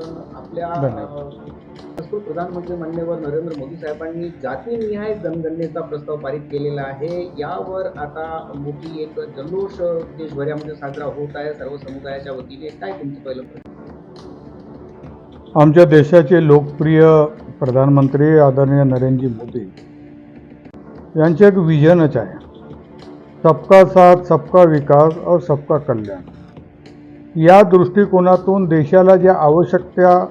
अभिनंदन आपल्या प्रधानमंत्री मान्यवर नरेंद्र मोदी साहेबांनी जातीनिहाय जनगणनेचा प्रस्ताव पारित केलेला आहे. यावर आता मोठी एक जल्लोष देशभरामध्ये साजरा होत आहे. सर्व समुदायाच्या वतीने काय तुमचं पहिलं? आमच्या देशाचे लोकप्रिय प्रधानमंत्री आदरणीय नरेंद्रजी मोदी यांचे एक विजनच आहे. सबका साथ सबका विकास और सबका कल्याण. या दृष्टिकोनातून देशाला ज्या आवश्यकता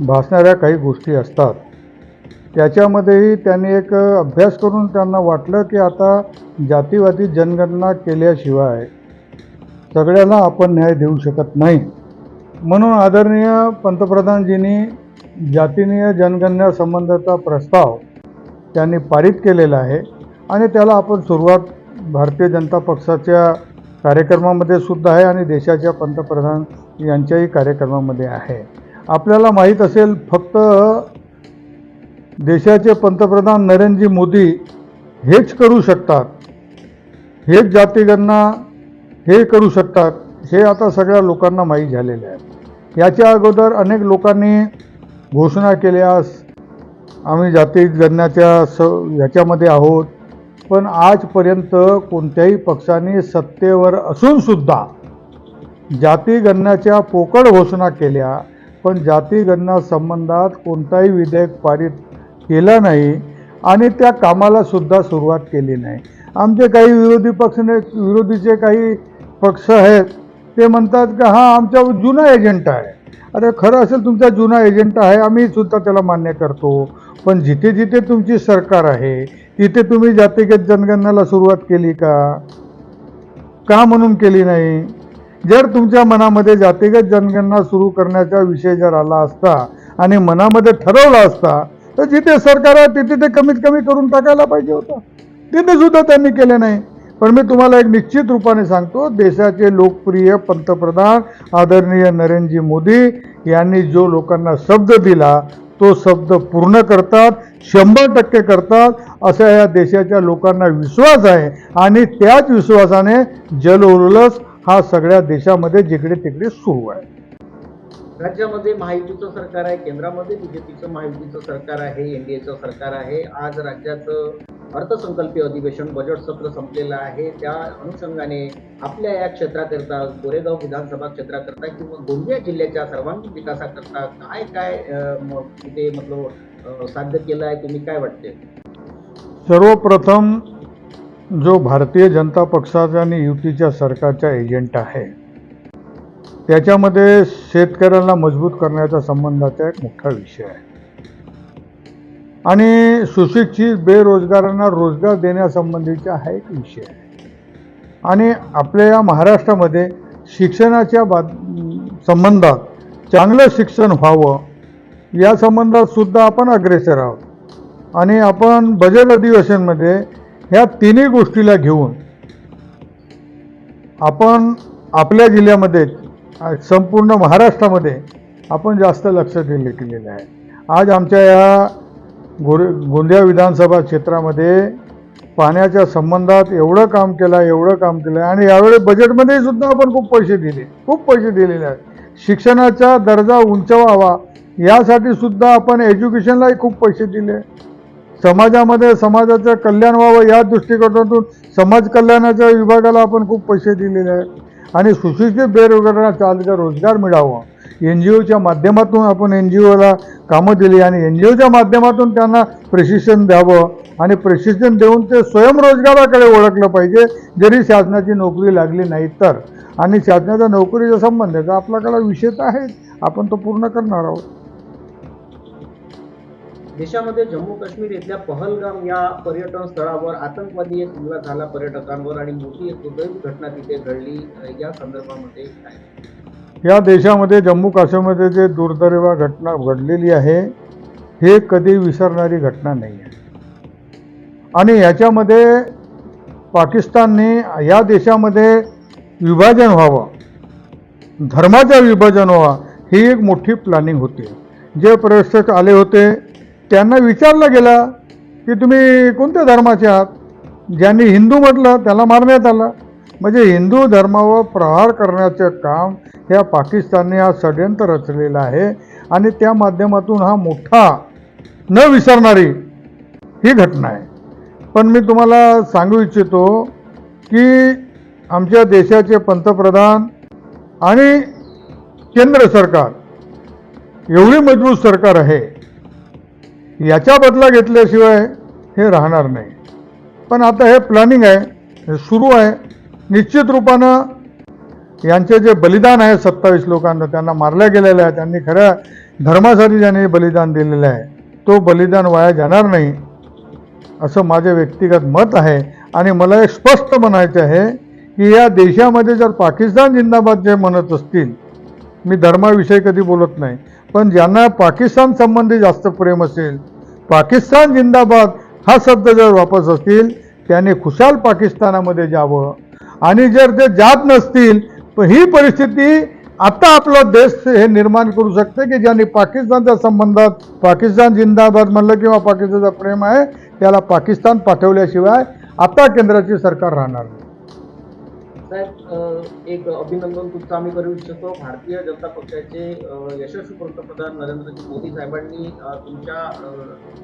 भासणाऱ्या काही गोष्टी असतात त्याच्यामध्येही त्यांनी एक अभ्यास करून त्यांना वाटलं की आता जातीवादी जनगणना केल्याशिवाय सगळ्याला आपण न्याय देऊ शकत नाही. म्हणून आदरणीय पंतप्रधानजींनी जातीनीय जनगणनासंबंधाचा प्रस्ताव त्यांनी पारित केलेला आहे आणि त्याला आपण सुरुवात भारतीय जनता पक्षाच्या कार्यक्रमामध्ये सुद्धा आहे आणि देशाच्या पंतप्रधान यांच्याही कार्यक्रमामध्ये आहे. आपल्याला माहीत असेल फक्त देशाचे पंतप्रधान नरेंद्रजी मोदी हेच करू शकतात. हेच जातीगणना हे करू शकतात. हे आता सगळ्या लोकांना माहीत झालेले आहे. याच्या अगोदर अनेक लोकांनी घोषणा केल्यास आम्ही जातीगणनाच्या स याच्यामध्ये आहोत. पण आजपर्यंत कोणत्याही पक्षाने सत्तेवर असूनसुद्धा जातीगणनाच्या पोकळ घोषणा केल्या पण जातीगणना संबंधात कोणताही विधेयक पारित केलं नाही आणि त्या कामाला सुद्धा सुरुवात केली नाही. आमचे काही विरोधी पक्षने विरोधीचे काही पक्ष आहेत ते म्हणतात की हा आमचा जुना एजंट आहे. अरे खरं असेल तुमचा जुना एजंट आहे आम्ही सुद्धा त्याला मान्य करतो. पण जिथे जिथे तुमची सरकार आहे तिथे तुम्ही जातीगत जनगणनाला सुरुवात केली का? का म्हणून केली नाही? जर तुमच्या मनामध्ये जातिगत जनगणना सुरू करण्याचा विषय जर आला असता आणि मनामध्ये ठरवला असता तर जिथे सरकार आहे तिथे ते कमीत कमी करून टाकायला पाहिजे होतं. तिथे सुद्धा त्यांनी केले नाही. पण मी तुम्हाला एक निश्चित रूपाने सांगतो देशाचे लोकप्रिय पंतप्रधान आदरणीय नरेंद्रजी मोदी यांनी जो लोकांना शब्द दिला तो शब्द पूर्ण करतात शंभर टक्के करतात असा या देशाच्या लोकांना विश्वास आहे. आणि त्याच विश्वासाने जल जलउल्लस हा सगळ्या देशामध्ये जिकडे तिकडे सुरू आहे. राज्यामध्ये महायुतीचं सरकार आहे केंद्रामध्ये बीजेपीचं महायुतीचं सरकार आहे एनडीएचं सरकार आहे. आज राज्याचं अर्थसंकल्पीय अधिवेशन बजेट सत्र संपलेलं आहे. त्या अनुषंगाने आपल्या या क्षेत्राकरता गोरेगाव विधानसभा क्षेत्राकरता किंवा गोंदिया जिल्ह्याच्या सर्वांगीण विकासाकरता काय काय तिथे मतलब साध्य केलं आहे तुम्ही काय वाटते सर्वप्रथम जो भारतीय जनता पक्षाचा आणि युतीच्या सरकारचा एजंट आहे त्याच्यामध्ये शेतकऱ्यांना मजबूत करण्याचा संबंधाचा एक मोठा विषय आहे. आणि सुशिक्षित बेरोजगारांना रोजगार देण्यासंबंधीचा हा एक विषय आहे. आणि आपल्या या महाराष्ट्रामध्ये शिक्षणाच्या बा संबंधात चांगलं शिक्षण व्हावं या संबंधात सुद्धा आपण अग्रेसर आहोत. आणि आपण बजेट अधिवेशनमध्ये ह्या तिन्ही गोष्टीला घेऊन आपण आपल्या जिल्ह्यामध्ये संपूर्ण महाराष्ट्रामध्ये आपण जास्त लक्ष दिले केलेलं आहे. आज आमच्या या गोर गोंदिया विधानसभा क्षेत्रामध्ये पाण्याच्या संबंधात एवढं काम केलं आहे एवढं काम केलं आहे आणि यावेळी बजेटमध्ये सुद्धा आपण खूप पैसे दिले खूप पैसे दिलेले आहेत. शिक्षणाचा दर्जा उंचवावा यासाठी सुद्धा आपण एज्युकेशनलाही खूप पैसे दिले. समाजामध्ये समाजाचं कल्याण व्हावं या दृष्टिकोनातून समाज कल्याणाच्या विभागाला आपण खूप पैसे दिलेले आहेत. आणि सुशिक्षित बेरोजगारांना चालतं रोजगार मिळावं. एन जी ओच्या माध्यमातून आपण एन जी ओला कामं दिली आणि एन जी ओच्या माध्यमातून त्यांना प्रशिक्षण द्यावं आणि प्रशिक्षण देऊन ते स्वयंरोजगाराकडे ओळखलं पाहिजे जरी शासनाची नोकरी लागली नाही तर. आणि शासनाच्या नोकरीच्या संबंधाचा आपल्याकडे विषय तर आहेच. आपण तो पूर्ण करणार आहोत. देशामध्ये जम्मू काश्मीर इथल्या पहलगाम या पर्यटन स्थळावर आतंकवादी एक हमला झाला पर्यटकांवर आणि मोठी एक दुर्दैवी घटना तिथे घडली या संदर्भामध्ये काय? या देशामध्ये जम्मू काश्मीरमध्ये जे दुर्दैवा घटना घडलेली आहे हे कधी विसरणारी घटना नाही आहे. आणि याच्यामध्ये पाकिस्तानने या देशामध्ये विभाजन व्हावं धर्माचं विभाजन व्हावं ही एक मोठी प्लॅनिंग होती. जे पर्यटक आले होते त्यांना विचारलं गेलं की तुम्ही कोणत्या धर्माचे आहात? ज्यांनी हिंदू म्हटलं त्याला मारण्यात आलं. म्हणजे हिंदू धर्मावर प्रहार करण्याचं काम ह्या पाकिस्तानने हा षड्यंत्र रचलेलं आहे आणि त्या माध्यमातून हा मोठा न विसरणारी ही घटना आहे. पण मी तुम्हाला सांगू इच्छितो की आमच्या देशाचे पंतप्रधान आणि केंद्र सरकार एवढी मजबूत सरकार आहे याचा बदला घेतल्याशिवाय हे राहणार नाही. पण आता हे प्लॅनिंग आहे हे सुरू आहे. निश्चित रूपानं यांचे जे बलिदान आहे सत्तावीस लोकांना त्यांना मारल्या गेलेलं आहे त्यांनी खऱ्या धर्मासाठी ज्यांनी बलिदान दिलेलं आहे तो बलिदान वाया जाणार नाही असं माझे व्यक्तिगत मत आहे. आणि मला एक स्पष्ट म्हणायचं आहे की या देशामध्ये जर पाकिस्तान जिंदाबाद जे म्हणत असतील मी धर्माविषयी कधी बोलत नाही. पण ज्यांना पाकिस्तान संबंधी जास्त प्रेम असेल पाकिस्तान जिंदाबाद हा शब्द जर वापस असतील त्याने खुशाल पाकिस्तानामध्ये जावं. आणि जर ते जात नसतील तर ही परिस्थिती आता आपला देश हे निर्माण करू शकते की ज्यांनी पाकिस्तानच्या संबंधात पाकिस्तान जिंदाबाद म्हणलं किंवा पाकिस्तानचं प्रेम आहे त्याला पाकिस्तान पाठवल्याशिवाय आता केंद्राची सरकार राहणार नाही. साहेब एक अभिनंदन तुमचं आम्ही करू इच्छितो. भारतीय जनता पक्षाचे यशस्वी पंतप्रधान नरेंद्रजी मोदी साहेबांनी तुमच्या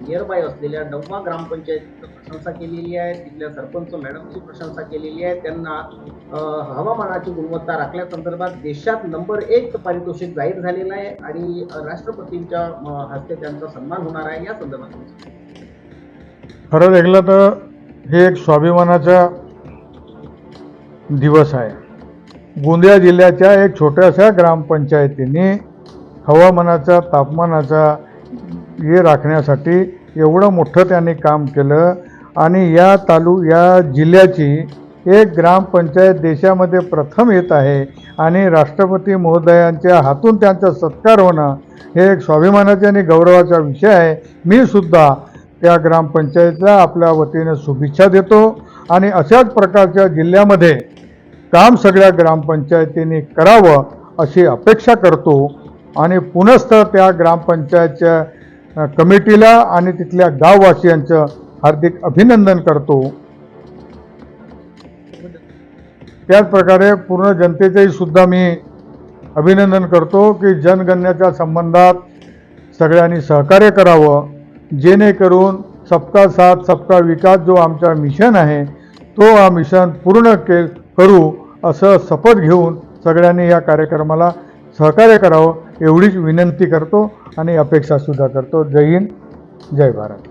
नियरबाय असलेल्या डव्वा ग्रामपंचायतीची प्रशंसा केलेली आहे. तिथल्या सरपंच मॅडमची प्रशंसा केलेली आहे. त्यांना हवामानाची गुणवत्ता राखल्यासंदर्भात देशात नंबर एक पारितोषिक जाहीर झालेलं आहे आणि राष्ट्रपतींच्या हस्ते त्यांचा सन्मान होणार आहे या संदर्भात. खरं देखलं तर हे एक स्वाभिमानाच्या दिवस आहे. गोंदिया जिल्ह्याच्या एक छोट्याशा ग्रामपंचायतीने हवामानाचा तापमानाचा हे राखण्यासाठी एवढं मोठं त्यांनी काम केलं आणि या तालु या जिल्ह्याची एक ग्रामपंचायत देशामध्ये प्रथम येत आहे आणि राष्ट्रपती महोदयांच्या हातून त्यांचा सत्कार होणं हे एक स्वाभिमानाचे आणि गौरवाचा विषय आहे. मी सुद्धा त्या ग्रामपंचायतीला आपल्या वतीने शुभेच्छा देतो आणि अशाच प्रकारच्या जिल्ह्यामध्ये काम सगळ्या ग्रामपंचायतीने करावं अशी अपेक्षा करतो आणि पुनस्त त्या ग्रामपंचायतच्या कमिटीला आणि तिथल्या गाववासियांचं हार्दिक अभिनंदन करतो. त्याचप्रकारे पूर्ण जनतेचंही सुद्धा मी अभिनंदन करतो की जनगणनेच्या संबंधात सगळ्यांनी सहकार्य करावं जेणेकरून सबका साथ सबका विकास जो आमचा मिशन आहे तो हा मिशन पूर्ण के करू असं शपथ घेऊन सगळ्यांनी या कार्यक्रमाला सहकार्य करावं एवढीच विनंती करतो आणि अपेक्षासुद्धा करतो. जय हिंद जय भारत.